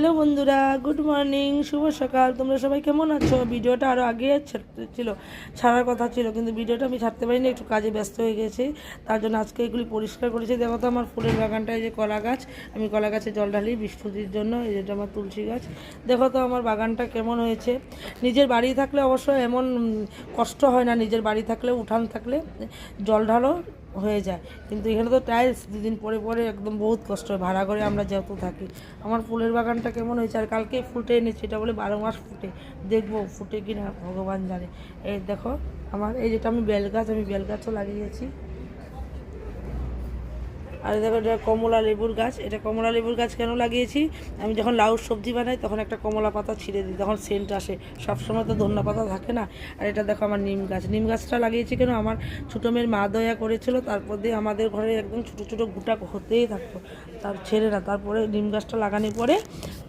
Hello বন্ধুরা, good morning, শুভ সকাল। তোমরা সবাই কেমন আছো? ভিডিওটা আরও আগে ছিল, ছাড়ার কথা ছিল, কিন্তু ভিডিওটা আমি ছাড়তে পারিনি, একটু কাজে ব্যস্ত হয়ে গেছি। তার জন্য আজকে এগুলি পরিষ্কার করেছি। দেখো তো, আমার ফুলের বাগানটা, এই যে কলা গাছ, আমি কলা গাছে জল ঢালি বৃষ্টির জন্য, এই যেটা আমার তুলসী গাছ। দেখো তো, আমার বাগানটা কেমন হয়েছে। নিজের বাড়ি থাকলে অবশ্য এমন কষ্ট হয় না, নিজের বাড়ি থাকলে, উঠান থাকলে, জল ঢালো হয়ে যায়। কিন্তু এখানে তো টাইলস দুদিন পরে পরে একদম বহুত কষ্ট হয়। ভাড়া করে আমরা যেহেতু থাকি। আমার ফুলের বাগানটা কেমন হয়েছে আর কালকে ফুটে এনেছি, এটা বলে বারো মাস ফুটে। দেখব ফুটে কিনা, ভগবান জানে। এই দেখো, আমার এই যেটা আমি বেলগাছ আমি বেলগাছও লাগিয়েছি। আর দেখো এটা কমলা লেবুর গাছ। এটা কমলা লেবুর গাছ কেন লাগিয়েছি? আমি যখন লাউ সবজি বানাই, তখন একটা কমলা পাতা ছিঁড়ে দিই, তখন সেন্ট আসে। সবসময় তো ধন্যা পাতা থাকে না। আর এটা দেখো আমার নিম গাছ। নিম গাছটা লাগিয়েছি কেন? আমার ছোটো মেয়ের মা দয়া করেছিল, তারপর দিয়ে আমাদের ঘরে একদম ছোটো ছোটো গুটা হতেই থাকতো। তার ছেড়ে না, তারপরে নিম গাছটা লাগানোর পরে